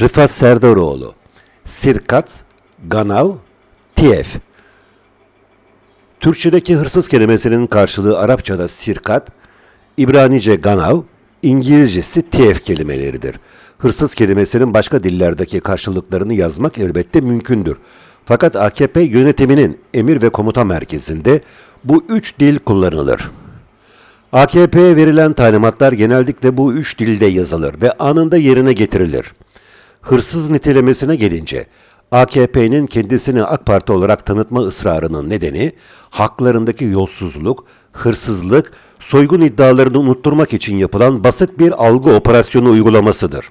Rıfat Serdaroğlu, Sirkat, Ganav, Tiyef. Türkçedeki hırsız kelimesinin karşılığı Arapçada sirkat, İbranice ganav, İngilizcesi tiyef kelimeleridir. Hırsız kelimesinin başka dillerdeki karşılıklarını yazmak elbette mümkündür. Fakat AKP yönetiminin emir ve komuta merkezinde bu üç dil kullanılır. AKP'ye verilen talimatlar genellikle bu üç dilde yazılır ve anında yerine getirilir. Hırsız nitelemesine gelince, AKP'nin kendisini AK Parti olarak tanıtma ısrarının nedeni, haklarındaki yolsuzluk, hırsızlık, soygun iddialarını unutturmak için yapılan basit bir algı operasyonu uygulamasıdır.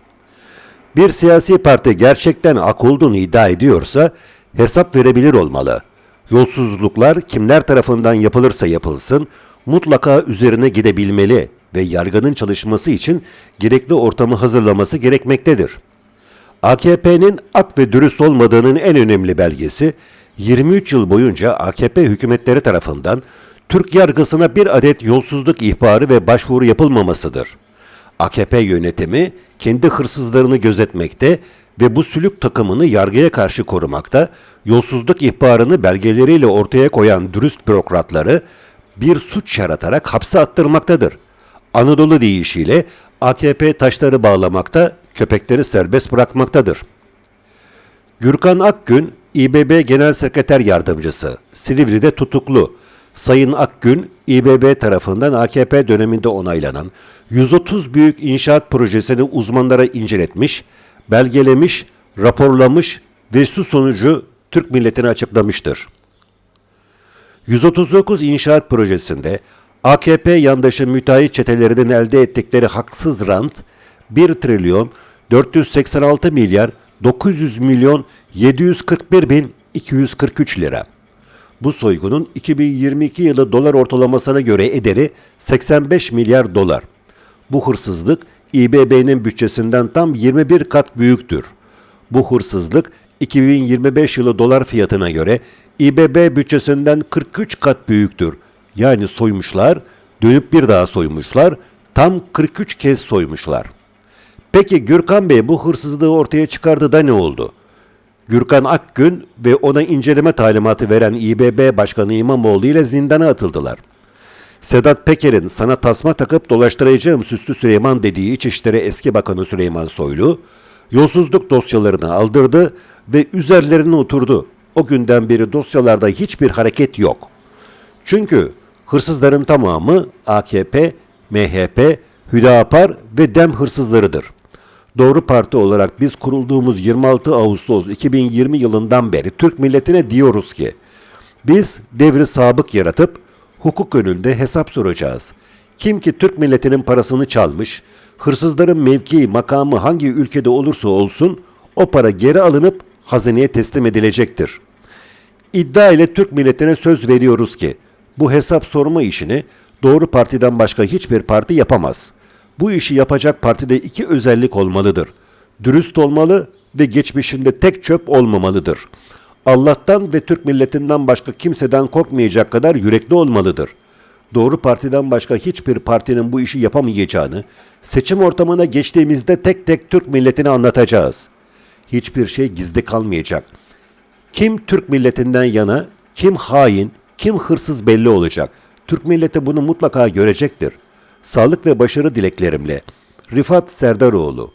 Bir siyasi parti gerçekten ak olduğunu iddia ediyorsa hesap verebilir olmalı. Yolsuzluklar kimler tarafından yapılırsa yapılsın mutlaka üzerine gidebilmeli ve yargının çalışması için gerekli ortamı hazırlaması gerekmektedir. AKP'nin ak ve dürüst olmadığının en önemli belgesi 23 yıl boyunca AKP hükümetleri tarafından Türk yargısına bir adet yolsuzluk ihbarı ve başvuru yapılmamasıdır. AKP yönetimi kendi hırsızlarını gözetmekte ve bu sülük takımını yargıya karşı korumakta, yolsuzluk ihbarını belgeleriyle ortaya koyan dürüst bürokratları bir suç yaratarak hapse attırmaktadır. Anadolu deyişiyle AKP taşları bağlamakta, köpekleri serbest bırakmaktadır. Gürkan Akgün, İBB Genel Sekreter Yardımcısı, Silivri'de tutuklu. Sayın Akgün, İBB tarafından AKP döneminde onaylanan 130 büyük inşaat projesini uzmanlara inceletmiş, belgelemiş, raporlamış ve su sonucu Türk milletine açıklamıştır. 139 inşaat projesinde AKP yandaşı müteahhit çetelerinin elde ettikleri haksız rant 1 trilyon 486 milyar 900 milyon 741 bin 243 lira. Bu soygunun 2022 yılı dolar ortalamasına göre ederi 85 milyar dolar. Bu hırsızlık İBB'nin bütçesinden tam 21 kat büyüktür. Bu hırsızlık 2025 yılı dolar fiyatına göre İBB bütçesinden 43 kat büyüktür. Yani soymuşlar, dönüp bir daha soymuşlar, tam 43 kez soymuşlar. Peki Gürkan Bey bu hırsızlığı ortaya çıkardı da ne oldu? Gürkan Akgün ve ona inceleme talimatı veren İBB Başkanı İmamoğlu ile zindana atıldılar. Sedat Peker'in sana tasma takıp dolaştıracağım Süslü Süleyman dediği İçişleri eski Bakanı Süleyman Soylu, yolsuzluk dosyalarını aldırdı ve üzerlerine oturdu. O günden beri dosyalarda hiçbir hareket yok. Çünkü hırsızların tamamı AKP, MHP, Hüdapar ve DEM hırsızlarıdır. Doğru Parti olarak biz kurulduğumuz 26 Ağustos 2020 yılından beri Türk milletine diyoruz ki biz devri sabık yaratıp hukuk önünde hesap soracağız. Kim ki Türk milletinin parasını çalmış, hırsızların mevkii, makamı hangi ülkede olursa olsun o para geri alınıp hazineye teslim edilecektir. İddia ile Türk milletine söz veriyoruz ki bu hesap sorma işini Doğru Parti'den başka hiçbir parti yapamaz. Bu işi yapacak partide iki özellik olmalıdır. Dürüst olmalı ve geçmişinde tek çöp olmamalıdır. Allah'tan ve Türk milletinden başka kimseden korkmayacak kadar yürekli olmalıdır. Doğru Parti'den başka hiçbir partinin bu işi yapamayacağını seçim ortamına geçtiğimizde tek tek Türk milletine anlatacağız. Hiçbir şey gizli kalmayacak. Kim Türk milletinden yana, kim hain, kim hırsız belli olacak. Türk milleti bunu mutlaka görecektir. Sağlık ve başarı dileklerimle Rifat Serdaroğlu